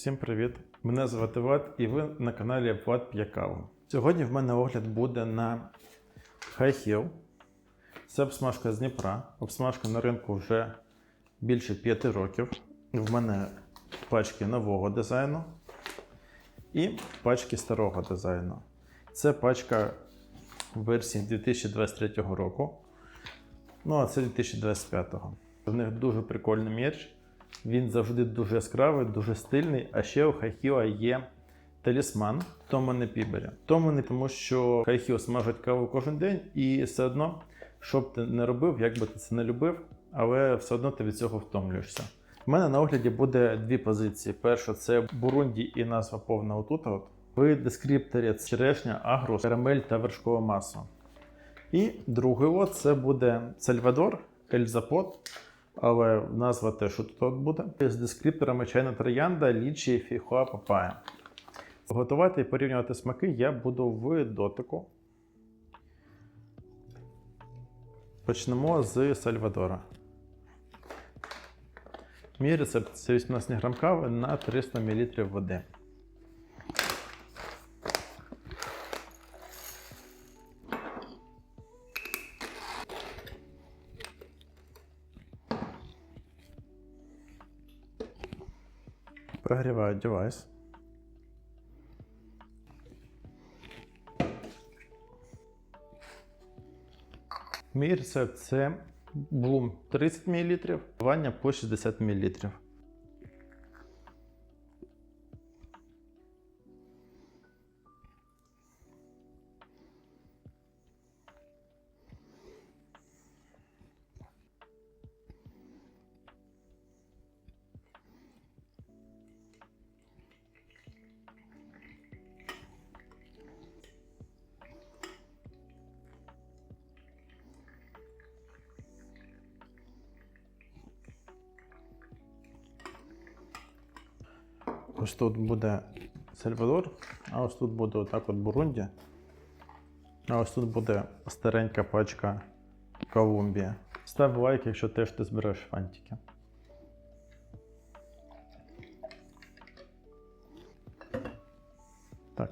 Всім привіт! Мене звати Влад і ви на каналі Влад П'є Каву. Сьогодні в мене огляд буде на High Hill. Це обсмажка з Дніпра. Обсмажка на ринку вже більше 5 років. В мене пачки нового дизайну і пачки старого дизайну. Це пачка версії 2023 року. Ну, а це 2025. В них дуже прикольний мерч. Він завжди дуже яскравий, дуже стильний. А ще у Хайхіо є талісман Тома не Пібері. Тому не тому, що Хайхіо смажить каву кожен день, і все одно, що б ти не робив, як би ти це не любив, але все одно ти від цього втомлюєшся. У мене на огляді буде дві позиції. Перша це Бурунді і назва повна отут. От. В дескрипторі черешня, агрус, карамель та вершкове масло. І лот це буде Сальвадор, Ельзапот, але назва теж тут буде. З дескрипторами чайна троянда, лічі, фіхуа, папая. Готувати і порівнювати смаки я буду в дотику. Почнемо з Сальвадора. Мій рецепт це 18 грам кави на 300 мл води. Прогріваю девайс. Мій рецепт це блум 30 мл, вання по 60 мл. Ось тут буде Сальвадор, а ось тут буде отак от Бурунді. А ось тут буде старенька пачка Колумбія. Став лайк, якщо теж ти збереш фантики. Так.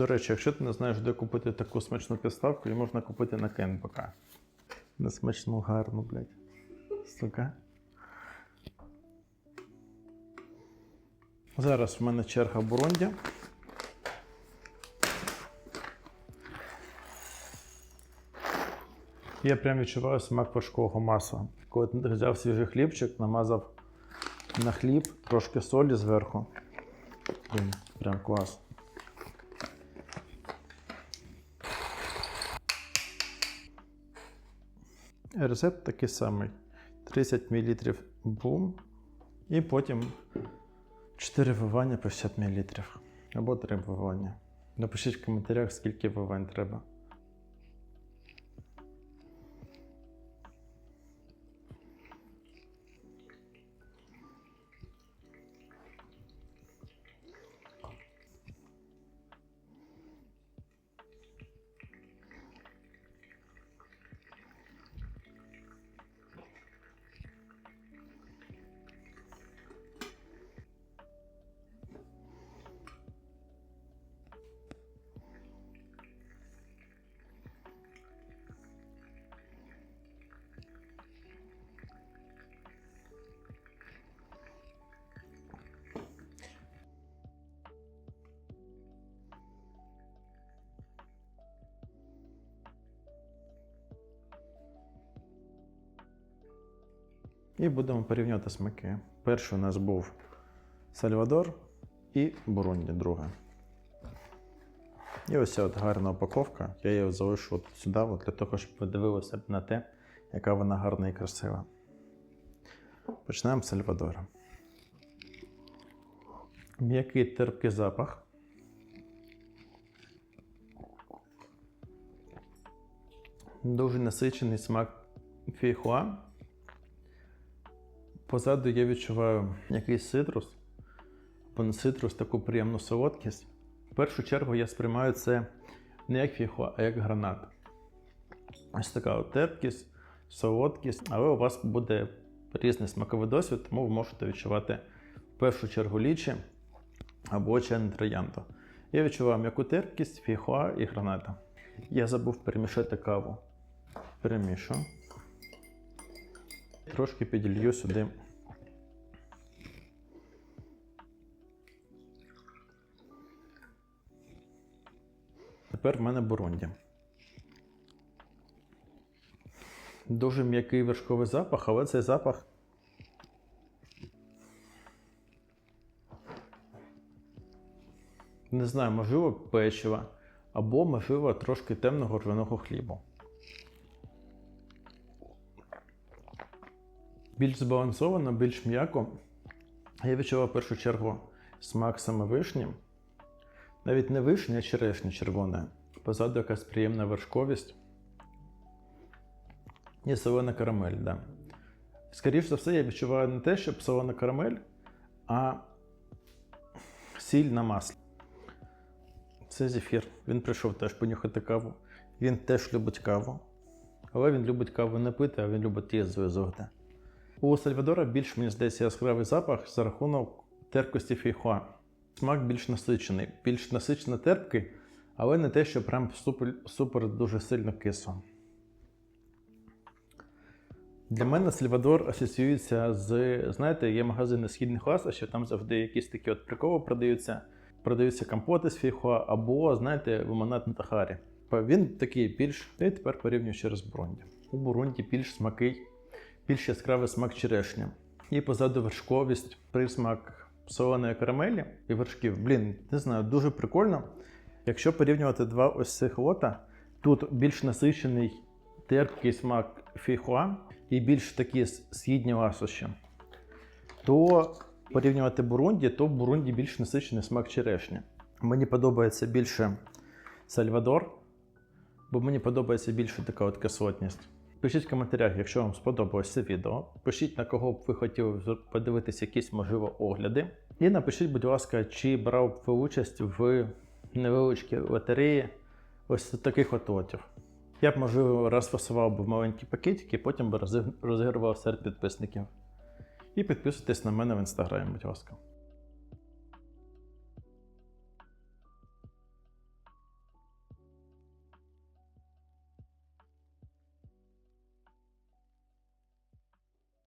До речі, якщо ти не знаєш, де купити таку смачну підставку, її можна купити на КНПК. Не смачну, гарну, блядь. Сука. Зараз в мене черга Бурунді. Я прям відчуваю смак важкого масла. Коли ти взяв свіжий хлібчик, намазав на хліб, трошки солі зверху. Прям клас. Рецепт такий самий: 30 мл бум, і потім 4 вивання по 60 мл. Або 3 вивання. Напишіть в коментарях, скільки вивань треба. І будемо порівнювати смаки. Перший у нас був Сальвадор і Бурунді, друга. І ось ця от гарна упаковка. Я її залишу от сюди, от для того, щоб ви дивилися на те, яка вона гарна і красива. Почнемо з Сальвадора. М'який терпкий запах. Дуже насичений смак фейхуа. Позаду я відчуваю якийсь цитрус, або не цитрус, таку приємну солодкість. В першу чергу я сприймаю це не як фіхуа, а як гранат. Ось така от терпкість, солодкість, але у вас буде різний смаковий досвід, тому ви можете відчувати в першу чергу лічі або чайну троянду. Я відчуваю м'яку терпкість, фіхуа і граната. Я забув перемішати каву. Перемішу. Трошки піділью сюди. Тепер в мене бурунді. Дуже м'який вершковий запах, але цей запах не знаю, можливо, печива або, можливо, трошки темного рваного хлібу. Більш збалансовано, більш м'яко. Я відчував в першу чергу смак саме вишні. Навіть не вишня, а черешня червона. Позаду якась приємна вершковість. І солона карамель, да. Скоріше за все, я відчуваю не те, що солона карамель, а сіль на маслі. Це зефір. Він прийшов теж понюхати каву. Він теж любить каву. Але він любить каву не пити, а він любить її зв'язувати. У Сальвадора більш, мені здається, яскравий запах за рахунок терпкості фейхуа. Смак більш насичений, більш насичено терпкий, але не те, що прям супер, супер дуже сильно кисло. Для мене Сальвадор асоціюється з, знаєте, є магазини східних клас, що там завжди якісь такі от приколи продаються. Продаються компоти з фіхуа або, знаєте, лимонад на тахарі. Він такий більш. І тепер порівнюю ще раз Бурунді. У Бурунді більш смакий, більш яскравий смак черешні. І позаду вершковість, присмак солоної карамелі і вершків. Блін, не знаю, дуже прикольно. Якщо порівнювати два ось цих лота, тут більш насичений терпкий смак фіхуа і більш такі східні ласощі, то порівнювати Бурунді, то в Бурунді більш насичений смак черешні. Мені подобається більше Сальвадор, бо мені подобається більше така от кислотність. Пишіть в коментарях, якщо вам сподобалось це відео. Пишіть, на кого б ви хотіли подивитися якісь, можливо, огляди. І напишіть, будь ласка, чи брав б ви участь в невеличкій лотереї ось таких от лотів. Я б, можливо, раз фасував би маленькі пакетики, потім би розігрував серед підписників. І підписуйтесь на мене в інстаграмі, будь ласка.